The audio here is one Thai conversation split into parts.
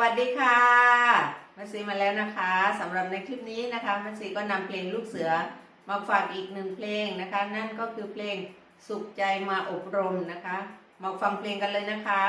วัสดีค่ะมัซีมาแล้วนะคะสำหรับในคลิปนี้นะคะมัซีก็นำเพลงลูกเสือมาฝากอีกหนึ่งเพลงนะคะ นั่นก็คือเพลงสุขใจมาอบรมนะคะ มาฟังเพลงกันเลยนะคะ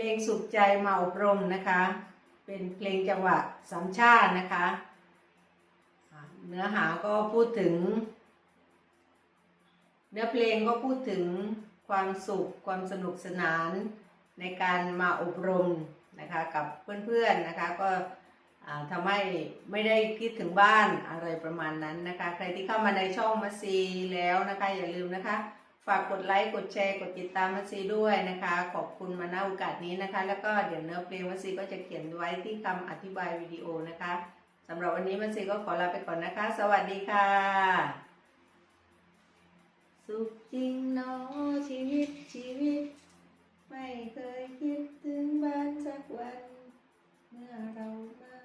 ลงสุขใจเมาพรมนะคะ เป็นเพลงจังหวะสามชาตินะคะ เนื้อหาก็พูดถึง เนื้อเพลงก็พูดถึงความสุขความสนุกสนานในการมาอบรมนะคะกับเพื่อนๆนะคะก็ทำให้ไม่ได้คิดถึงบ้านอะไรประมาณนั้นนะคะ ใครที่เข้ามาในช่องมาซีแล้วนะคะ อย่าลืมนะคะ ฝากกดไลค์กดแชร์กดติดตามมัซีด้วยนะคะ ขอบคุณมาณโอกาสนี้นะคะ แล้วก็เดี๋ยวเนื้อเพลงมัซีก็จะเขียนไว้ที่คำอธิบายวิดีโอนะคะสำหรับวันนี้มัซีก็ขอลาไปก่อนนะคะ สวัสดีค่ะ สุขจริงเนาะชีวิตชีวิต ไม่เคยคิด